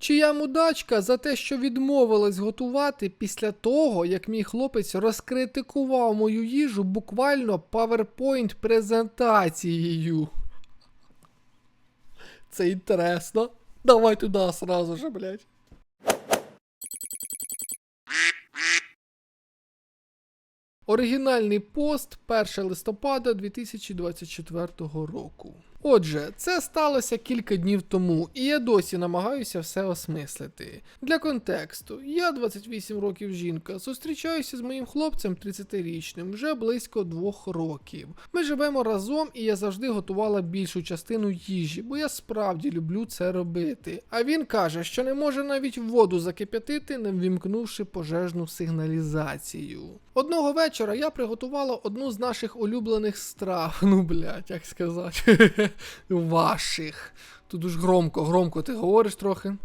Чия мудачка за те, що відмовилась готувати після того, як мій хлопець розкритикував мою їжу буквально PowerPoint презентацією. Це інтересно. Давай туди сразу же, блядь. Оригінальний пост 1 листопада 2024 року. Отже, це сталося кілька днів тому, і я досі намагаюся все осмислити. Для контексту, я 28 років жінка, зустрічаюся з моїм хлопцем 30-річним вже близько двох років. Ми живемо разом, і я завжди готувала більшу частину їжі, бо я справді люблю це робити. А він каже, що не може навіть воду закип'ятити, не ввімкнувши пожежну сигналізацію. Одного вечора я приготувала одну з наших улюблених страв. Ну, блядь, як сказати. Ваших. Тут дуже громко, громко ти говориш трохи.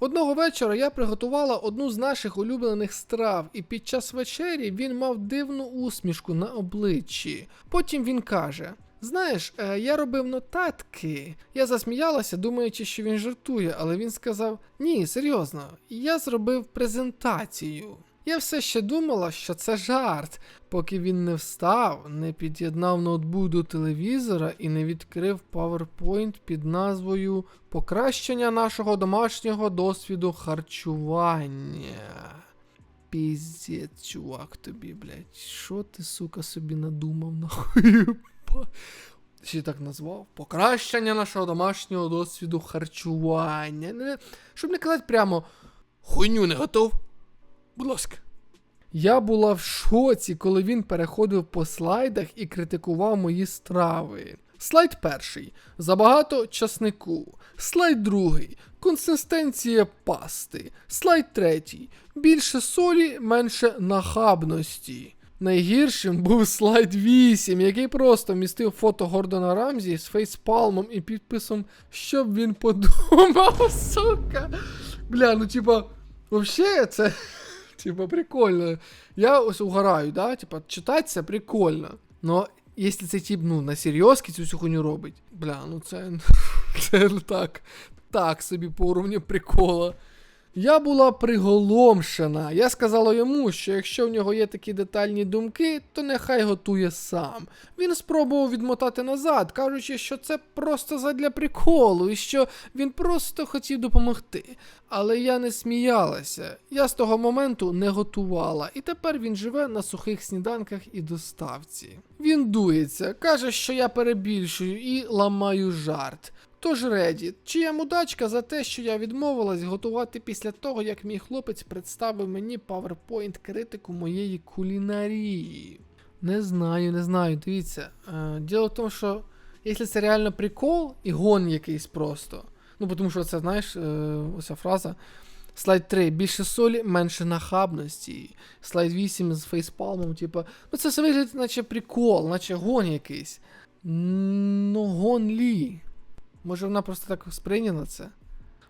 Одного вечора я приготувала одну з наших улюблених страв, і під час вечері він мав дивну усмішку на обличчі. Потім він каже: Знаєш, е, я робив нотатки. Я засміялася, думаючи, що він жартує, але він сказав: Ні, серйозно, я зробив презентацію. Я все ще думала, що це жарт, поки він не встав, не під'єднав ноутбук до телевізора і не відкрив PowerPoint під назвою Покращення нашого домашнього досвіду харчування. Піздець, чувак, тобі, блядь. Що ти, сука, собі надумав, нахуй? Ще так назвав? Покращення нашого домашнього досвіду харчування. Щоб не казати прямо хуйню не готов. Будь ласка. Я була в шоці, коли він переходив по слайдах і критикував мої страви. Слайд перший. Забагато часнику. Слайд другий. Консистенція пасти. Слайд третій. Більше солі, менше нахабності. Найгіршим був слайд 8, який просто містив фото Гордона Рамзі з фейспалмом і підписом, щоб він подумав, сука. Бля, ну типа, вообще це. Типа, прикольно. Я угораю, да? Типа, читати це прикольно. Но якщо цей тип, ну, на серйозки цю всю хуйню робить, бля, ну це, це так, так собі по уровню прикола. Я була приголомшена. Я сказала йому, що якщо в нього є такі детальні думки, то нехай готує сам. Він спробував відмотати назад, кажучи, що це просто задля приколу, і що він просто хотів допомогти. Але я не сміялася. Я з того моменту не готувала, і тепер він живе на сухих сніданках і доставці. Він дується, каже, що я перебільшую і ламаю жарт. Тож Reddit, чия мудачка за те, що я відмовилась готувати після того, як мій хлопець представив мені PowerPoint критику моєї кулінарії. Не знаю, не знаю. Дивіться. Е, діло в тому, що якщо це реально прикол і гон якийсь просто. Ну, тому що це, знаєш, е, оця фраза. Слайд 3. Більше солі, менше нахабності. Слайд 8 з фейспалмом, типа. Ну це все виглядає, наче прикол, наче гон якийсь. Ну, гон лі. Може вона просто так сприйняла це?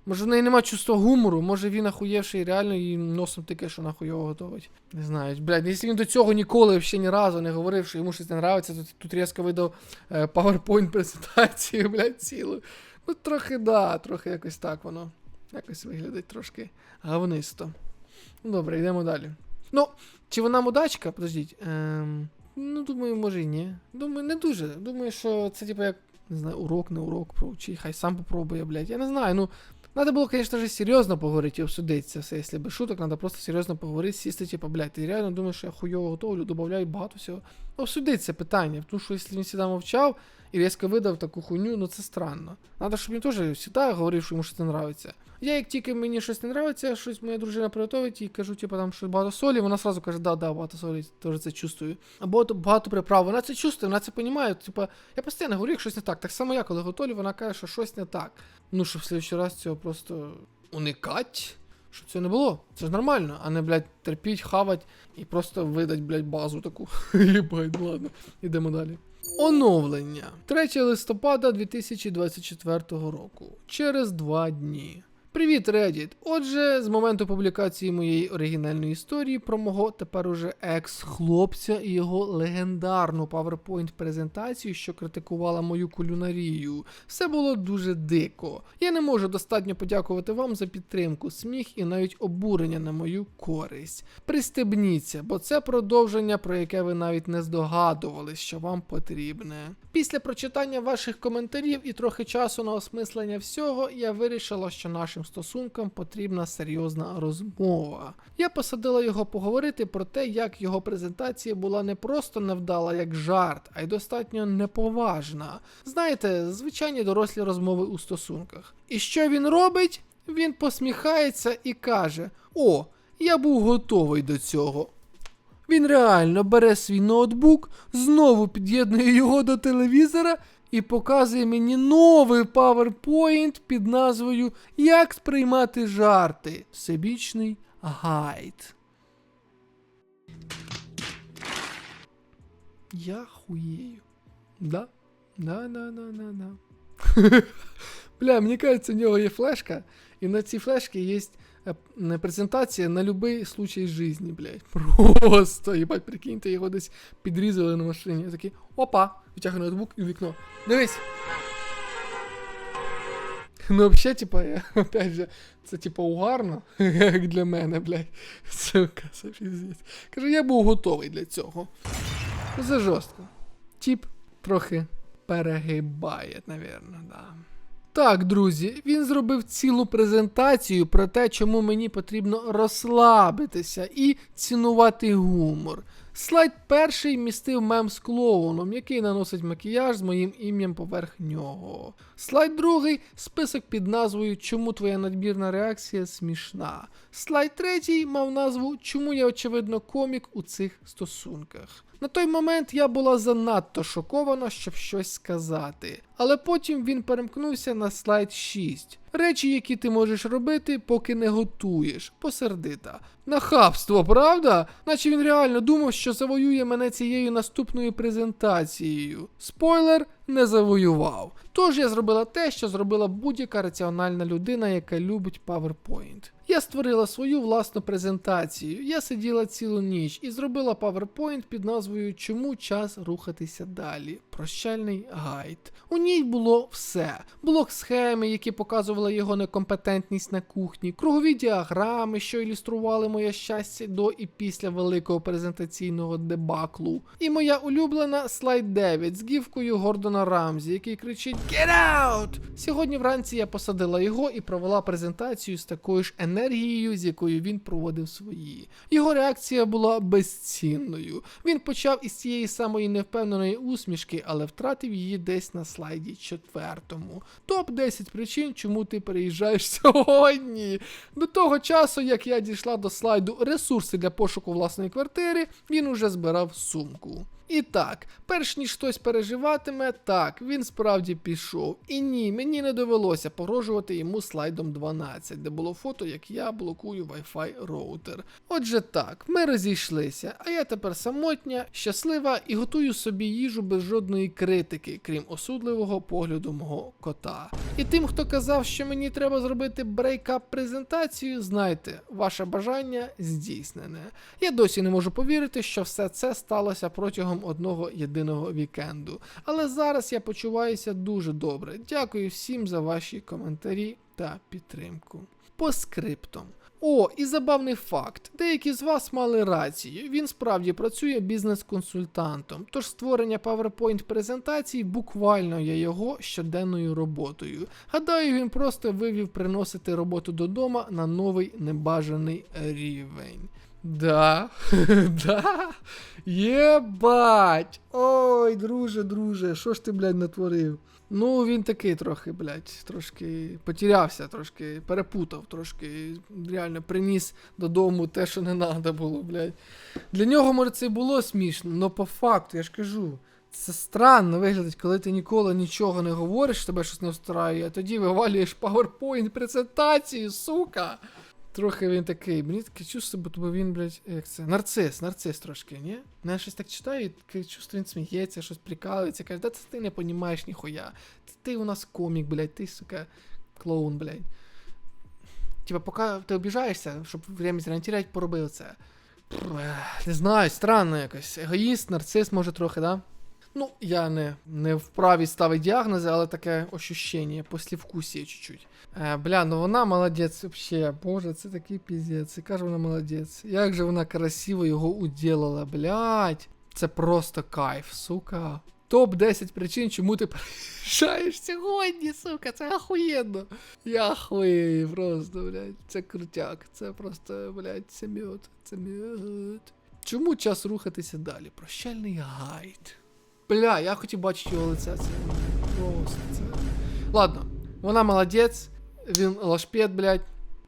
Може в неї нема чувства гумору, може він ахуєвший реально і носом таке, що нахуй його готовить. Не знаю. Блядь, якщо він до цього ніколи ще ні разу не говорив, що йому щось не нравиться, то тут різко видав е, PowerPoint презентацію, блядь, цілу. Ну, трохи да, трохи якось так воно. Якось виглядить трошки гавнисто. Ну, добре, йдемо далі. Ну, чи вона мудачка? Подождіть. Ем, ну, думаю, може і ні. Думаю, не дуже. Думаю, що це типу як, не знаю, урок, не урок, проучи, хай сам попробує, блядь. Я не знаю, ну. Надо было, конечно же, серьезно поговорить и обсудить це все. Если без шуток, надо просто серйозно поговорити, сісти, типа, блядь, ти реально думаєш, що я хуйово готовлю, додаю багато всього. Обсудити це питання, тому що якщо він завжди мовчав і різко видав таку хуйню, ну це странно. Надо, щоб він теж завжди говорив, що йому щось не нравиться. Я як тільки мені щось не нравиться, щось моя дружина приготовить і кажу, типу, там що багато солі, вона сразу каже, да, да, багато солі, теж це чувствую. Або багато приправ, вона це чувствує, вона це розуміє. Типа, я постійно говорю, щось не так. Так само я, коли готовлю, вона каже, що щось не так. Ну, щоб в следующий раз цього просто уникать. Щоб цього не було. Це ж нормально, а не, блядь, терпіть, хавать і просто видать, блядь, базу таку. Єбать, ладно, ідемо далі. Оновлення 3 листопада 2024 року. Через два дні. Привіт, Reddit! Отже, з моменту публікації моєї оригінальної історії про мого тепер уже екс-хлопця і його легендарну PowerPoint презентацію, що критикувала мою кулінарію, все було дуже дико. Я не можу достатньо подякувати вам за підтримку, сміх і навіть обурення на мою користь. Пристебніться, бо це продовження, про яке ви навіть не здогадувались, що вам потрібне. Після прочитання ваших коментарів і трохи часу на осмислення всього, я вирішила, що нашим стосункам потрібна серйозна розмова. Я посадила його поговорити про те, як його презентація була не просто невдала як жарт, а й достатньо неповажна. Знаєте, звичайні дорослі розмови у стосунках. І що він робить? Він посміхається і каже: О, я був готовий до цього. Він реально бере свій ноутбук, знову під'єднує його до телевізора і показує мені новий PowerPoint під назвою Як сприймати жарти. Всебічний гайд. Я хуєю. Да? Да, да, да, да, да. Бля, мені кажется, у нього є флешка, і на цій флешці є е, презентація на будь-який случай житті, блядь. Просто, їбать, прикиньте, його десь підрізали на машині. Я такий, опа, витягую ноутбук і в вікно. Дивись. Ну, взагалі, типа, я, опять же, це типа угарно, як для мене, блядь. Сука, це піздець. Кажу, я був готовий для цього. Ну, Це жорстко. Тіп трохи перегибає, навірно, да. Так, друзі, він зробив цілу презентацію про те, чому мені потрібно розслабитися і цінувати гумор. Слайд перший містив мем з клоуном, який наносить макіяж з моїм ім'ям поверх нього. Слайд другий список під назвою Чому твоя надмірна реакція смішна. Слайд третій мав назву Чому я очевидно комік у цих стосунках. На той момент я була занадто шокована, щоб щось сказати. Але потім він перемкнувся на слайд 6. Речі, які ти можеш робити, поки не готуєш. Посердита. Нахабство, правда? Наче він реально думав, що завоює мене цією наступною презентацією. Спойлер не завоював. Тож я зробила те, що зробила будь-яка раціональна людина, яка любить PowerPoint. Я створила свою власну презентацію. Я сиділа цілу ніч і зробила PowerPoint під назвою Чому час рухатися далі. Прощальний гайд. У ній було все: блок схеми, які показували його некомпетентність на кухні, кругові діаграми, що ілюстрували моє щастя до і після великого презентаційного дебаклу. І моя улюблена слайд 9 з гівкою Гордона Рамзі, який кричить Get out! Сьогодні вранці я посадила його і провела презентацію з такою ж енергією, з якою він проводив свої. Його реакція була безцінною. Він почав із цієї самої невпевненої усмішки, але втратив її десь на слайді четвертому. Топ 10 причин, чому ти переїжджаєш сьогодні. До того часу, як я дійшла до слайду ресурси для пошуку власної квартири, він уже збирав сумку. І так, перш ніж хтось переживатиме, так, він справді пішов. І ні, мені не довелося погрожувати йому слайдом 12, де було фото, як я блокую Wi-Fi роутер. Отже, так, ми розійшлися, а я тепер самотня, щаслива і готую собі їжу без жодної критики, крім осудливого погляду мого кота. І тим, хто казав, що мені треба зробити брейкап презентацію, знайте, ваше бажання здійснене. Я досі не можу повірити, що все це сталося протягом одного єдиного вікенду. Але зараз я почуваюся дуже добре. Дякую всім за ваші коментарі та підтримку. По скриптам. О, і забавний факт. Деякі з вас мали рацію. Він справді працює бізнес-консультантом, тож створення PowerPoint презентацій буквально є його щоденною роботою. Гадаю, він просто вивів приносити роботу додому на новий небажаний рівень. Да, да. Єбать. Ой, друже, друже, що ж ти, блядь, натворив? Ну, він такий трохи, блядь, трошки потерявся, трошки перепутав, трошки реально приніс додому те, що не треба було, блядь. Для нього, може, це і було смішно, але по факту, я ж кажу. Це странно виглядить, коли ти ніколи нічого не говориш, тебе щось не встраює, а тоді вивалюєш PowerPoint презентацію, сука. Трохи він такий, мені таке чувство, бо він, блядь, як це? Нарцис, нарцис трошки, ні? Ну, Я щось так читаю, і таке чувство, він сміється, щось прикалується, каже, да це ти не понімаєш ніхуя. Ти, ти у нас комік, блядь, ти, сука, клоун, блядь. Типа, поки ти обіжаєшся, щоб время не терять, поробив це. Пф, е, Не знаю, странно якось. Егоїст, нарцис, може трохи, да? Ну, я не, не вправі ставити діагнози, але таке ощущення, послівкусія чуть-чуть. Е, бля, ну вона молодець вообще. Боже, це такий піздець. Яка ж вона молодець. Як же вона красиво його уділила, блядь. Це просто кайф, сука. Топ-10 причин, чому ти приїжджаєш сьогодні, сука, це охуєнно. Я охуєю просто, блядь. Це крутяк. Це просто, блядь, це мед. Це мед. Чому час рухатися далі? Прощальний гайд. Бля, я хотів бачити його лице. Це просто це. Ладно, вона молодець, він лашпет, блядь.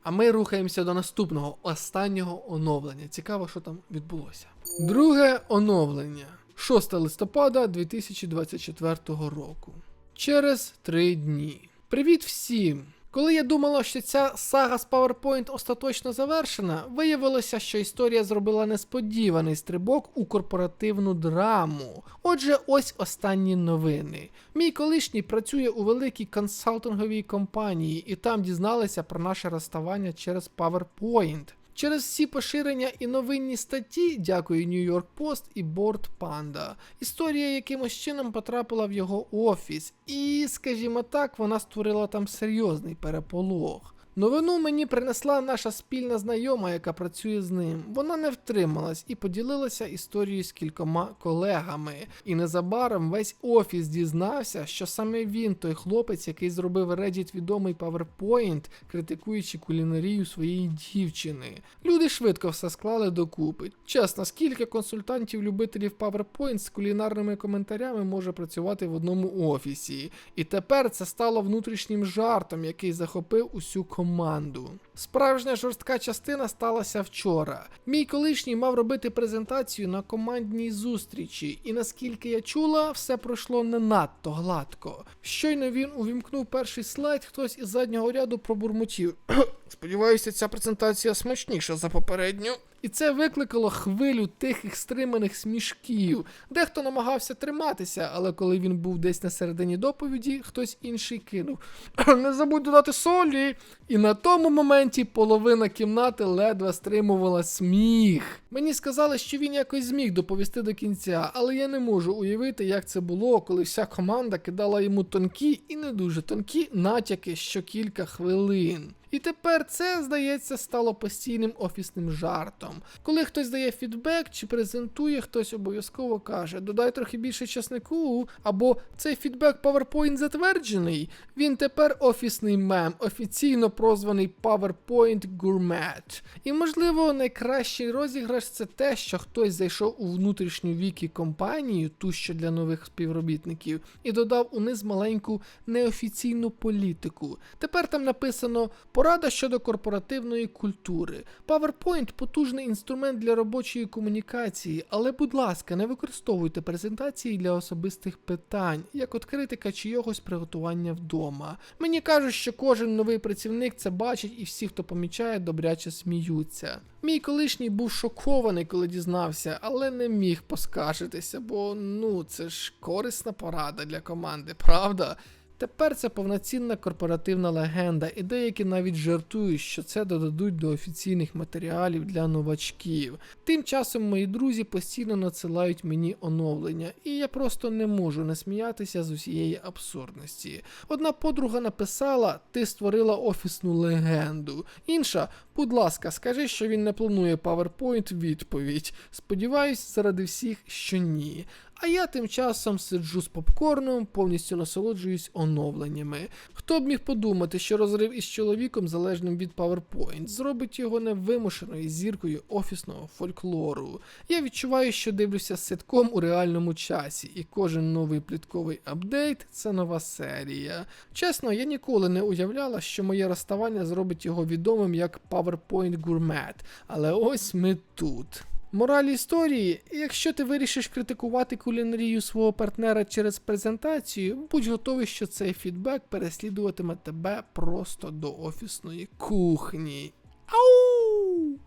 А ми рухаємося до наступного, останнього оновлення. Цікаво, що там відбулося. Друге оновлення. 6 листопада 2024 року. Через три дні. Привіт всім! Коли я думала, що ця сага з PowerPoint остаточно завершена, виявилося, що історія зробила несподіваний стрибок у корпоративну драму. Отже, ось останні новини. Мій колишній працює у великій консалтинговій компанії, і там дізналися про наше розставання через PowerPoint. Через всі поширення і новинні статті, дякую New York Post і Board Panda. Історія якимось чином потрапила в його офіс, і, скажімо так, вона створила там серйозний переполох. Новину мені принесла наша спільна знайома, яка працює з ним. Вона не втрималась і поділилася історією з кількома колегами. І незабаром весь офіс дізнався, що саме він, той хлопець, який зробив Reddit відомий PowerPoint, критикуючи кулінарію своєї дівчини. Люди швидко все склали докупи. Чесно, скільки консультантів-любителів PowerPoint з кулінарними коментарями може працювати в одному офісі. І тепер це стало внутрішнім жартом, який захопив усю команду команду. Справжня жорстка частина сталася вчора. Мій колишній мав робити презентацію на командній зустрічі, і наскільки я чула, все пройшло не надто гладко. Щойно він увімкнув перший слайд, хтось із заднього ряду пробурмотів. Сподіваюся, ця презентація смачніша за попередню. І це викликало хвилю тихих стриманих смішків. Дехто намагався триматися, але коли він був десь на середині доповіді, хтось інший кинув. Не забудь додати солі. І на тому моменті половина кімнати ледве стримувала сміх. Мені сказали, що він якось зміг доповісти до кінця, але я не можу уявити, як це було, коли вся команда кидала йому тонкі і не дуже тонкі натяки що кілька хвилин. І тепер це, здається, стало постійним офісним жартом. Коли хтось дає фідбек чи презентує, хтось обов'язково каже: додай трохи більше часнику, або цей фідбек PowerPoint затверджений. Він тепер офісний мем, офіційно прозваний PowerPoint Gourmet. І, можливо, найкращий розіграш це те, що хтось зайшов у внутрішню вікі компанію, ту що для нових співробітників, і додав униз маленьку неофіційну політику. Тепер там написано. Порада щодо корпоративної культури. PowerPoint потужний інструмент для робочої комунікації, але, будь ласка, не використовуйте презентації для особистих питань, як от критика чийогось приготування вдома. Мені кажуть, що кожен новий працівник це бачить, і всі, хто помічає, добряче сміються. Мій колишній був шокований, коли дізнався, але не міг поскаржитися, бо ну це ж корисна порада для команди, правда? Тепер це повноцінна корпоративна легенда, і деякі навіть жартують, що це додадуть до офіційних матеріалів для новачків. Тим часом мої друзі постійно надсилають мені оновлення, і я просто не можу не сміятися з усієї абсурдності. Одна подруга написала: Ти створила офісну легенду. Інша, будь ласка, скажи, що він не планує PowerPoint відповідь. Сподіваюсь, заради всіх, що ні. А я тим часом сиджу з попкорном, повністю насолоджуюсь оновленнями. Хто б міг подумати, що розрив із чоловіком, залежним від PowerPoint, зробить його невимушеною зіркою офісного фольклору. Я відчуваю, що дивлюся ситком у реальному часі, і кожен новий плітковий апдейт це нова серія. Чесно, я ніколи не уявляла, що моє розставання зробить його відомим як PowerPoint Gourmet, але ось ми тут. Мораль історії: якщо ти вирішиш критикувати кулінарію свого партнера через презентацію, будь готовий, що цей фідбек переслідуватиме тебе просто до офісної кухні. Ау!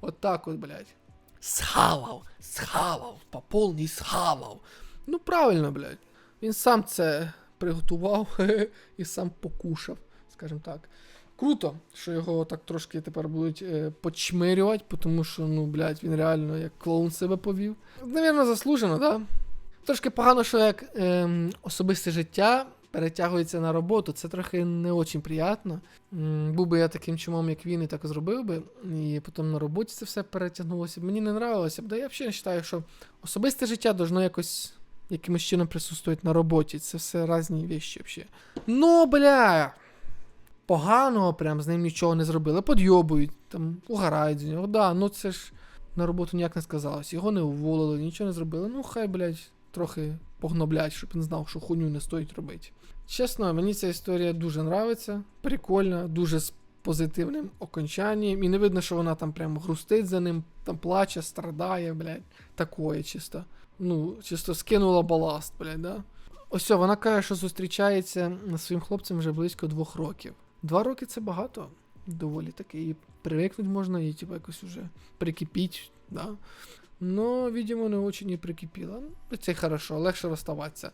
Отак от, блядь. Схавав, схавав, по повній схавав. Ну правильно, блядь. Він сам це приготував і сам покушав, скажімо так. Круто, що його так трошки тепер будуть е, почмирювати, тому що, ну, блядь, він реально як клоун себе повів. Навірно, заслужено, так? Да? Трошки погано, що як ем, особисте життя перетягується на роботу, це трохи не дуже приємно. Був би я таким чумом, як він, і так зробив би, і потім на роботі це все перетягнулося. Мені не нравилося б. Да я взагалі вважаю, що особисте життя должно якось якимось чином присутствувати на роботі. Це все різні вещі взагалі. Ну, бля. Поганого прям з ним нічого не зробили. Подйобують, там, угорають з нього. Да, ну це ж на роботу ніяк не сказалось. Його не уволили, нічого не зробили. Ну, хай, блядь, трохи погноблять, щоб він знав, що хуйню не стоїть робити. Чесно, мені ця історія дуже нравиться, прикольна, дуже з позитивним окончанням. І не видно, що вона там прям грустить за ним, там плаче, страдає, блядь. Такое чисто. Ну, чисто скинула баласт, блядь, да? Ось вона каже, що зустрічається зі своїм хлопцем вже близько двох років. Два роки це багато. Доволі таки. І привикнути можна, і типу якось уже прикипіть, да. Но, видимо, не очень і прикипіла. Ну, Це хорошо, легше розставатися.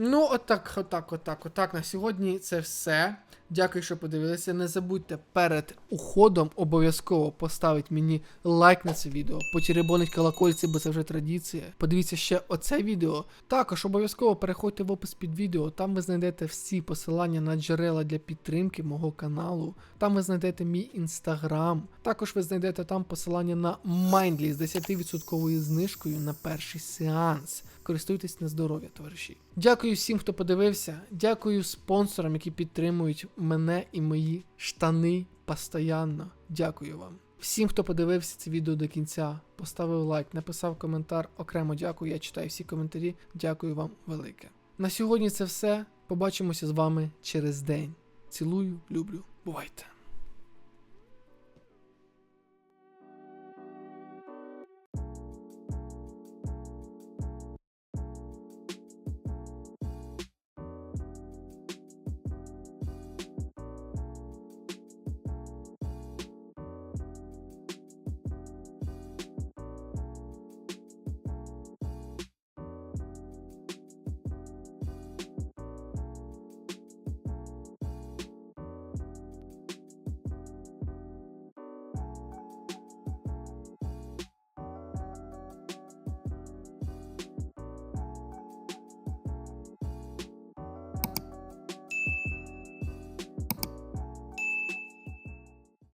Ну, отак, отак, отак, отак. На сьогодні це все. Дякую, що подивилися. Не забудьте перед уходом обов'язково поставити мені лайк на це відео, потеребонить колокольці, бо це вже традиція. Подивіться ще оце відео. Також обов'язково переходьте в опис під відео. Там ви знайдете всі посилання на джерела для підтримки мого каналу. Там ви знайдете мій інстаграм. Також ви знайдете там посилання на Mindly з 10% знижкою на перший сеанс. Користуйтесь на здоров'я, товариші. Дякую всім, хто подивився. Дякую спонсорам, які підтримують мене і мої штани постоянно. Дякую вам. Всім, хто подивився це відео до кінця, поставив лайк, написав коментар. Окремо дякую. Я читаю всі коментарі. Дякую вам велике. На сьогодні це все. Побачимося з вами через день. Цілую, люблю. Бувайте!